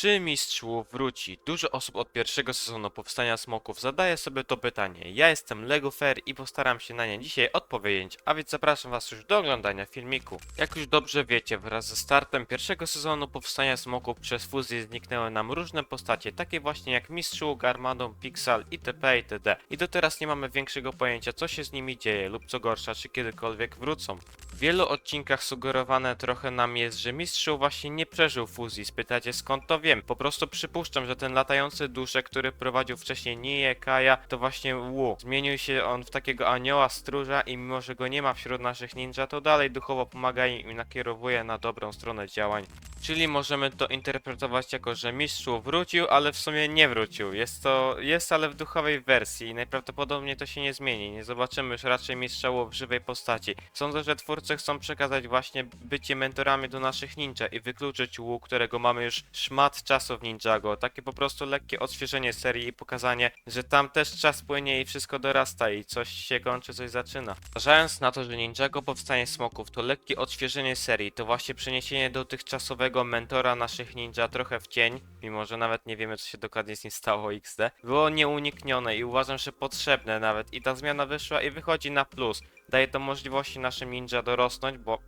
Czy mistrz Wu wróci? Dużo osób od pierwszego sezonu Powstania Smoków zadaje sobie to pytanie. Ja jestem Lego Fair i postaram się na nie dzisiaj odpowiedzieć, a więc zapraszam was już do oglądania filmiku. Jak już dobrze wiecie, wraz ze startem pierwszego sezonu Powstania Smoków przez fuzję zniknęły nam różne postacie, takie właśnie jak mistrz Garmadon, Pixel itp. itd. I do teraz nie mamy większego pojęcia co się z nimi dzieje lub co gorsza, czy kiedykolwiek wrócą. W wielu odcinkach sugerowane trochę nam jest, że mistrzu właśnie nie przeżył fuzji. Spytacie skąd to wiem? Po prostu przypuszczam, że ten latający duszek, który prowadził wcześniej Nie, Kaja, to właśnie Wu. Zmienił się on w takiego anioła stróża i mimo, że go nie ma wśród naszych ninja, to dalej duchowo pomaga im i nakierowuje na dobrą stronę działań. Czyli możemy to interpretować jako, że mistrzu wrócił, ale w sumie nie wrócił. Jest to, jest ale w duchowej wersji i najprawdopodobniej to się nie zmieni. Nie zobaczymy już raczej mistrza Wu w żywej postaci. Sądzę, że twórcy chcą przekazać właśnie bycie mentorami do naszych ninja i wykluczyć Wu, którego mamy już szmat czasu w Ninjago. Takie po prostu lekkie odświeżenie serii i pokazanie, że tam też czas płynie i wszystko dorasta i coś się kończy, coś zaczyna. Zważając na to, że Ninjago Powstanie Smoków to lekkie odświeżenie serii, to właśnie przeniesienie dotychczasowego mentora naszych ninja trochę w cień, mimo że nawet nie wiemy co się dokładnie z nim stało XD, było nieuniknione i uważam, że potrzebne nawet i ta zmiana wyszła i wychodzi na plus. Daje to możliwości naszym ninja dorosnąć, bo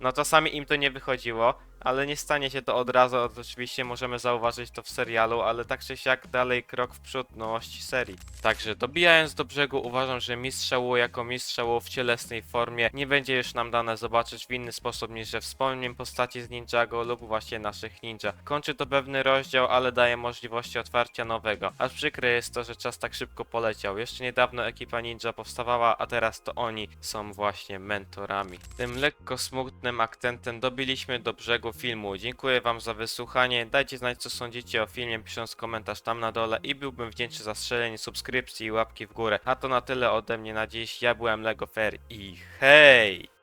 no czasami im to nie wychodziło, ale nie stanie się to od razu, oczywiście możemy zauważyć to w serialu, ale tak czy siak dalej krok w przód nowości serii. Także dobijając do brzegu uważam, że mistrza Wu jako mistrza Wu w cielesnej formie nie będzie już nam dane zobaczyć w inny sposób niż że wspomnień postaci z Ninjago lub właśnie naszych ninja. Kończy to pewny rozdział, ale daje możliwości otwarcia nowego. Aż przykre jest to, że czas tak szybko poleciał. Jeszcze niedawno ekipa ninja powstawała, a teraz to oni są właśnie mentorami. Tym lekko smutnym akcentem dobiliśmy do brzegu filmu. Dziękuję wam za wysłuchanie. Dajcie znać co sądzicie o filmie pisząc komentarz tam na dole i byłbym wdzięczny za strzelenie subskrypcji i łapki w górę. A to na tyle ode mnie na dziś. Ja byłem Lego Fair i hej!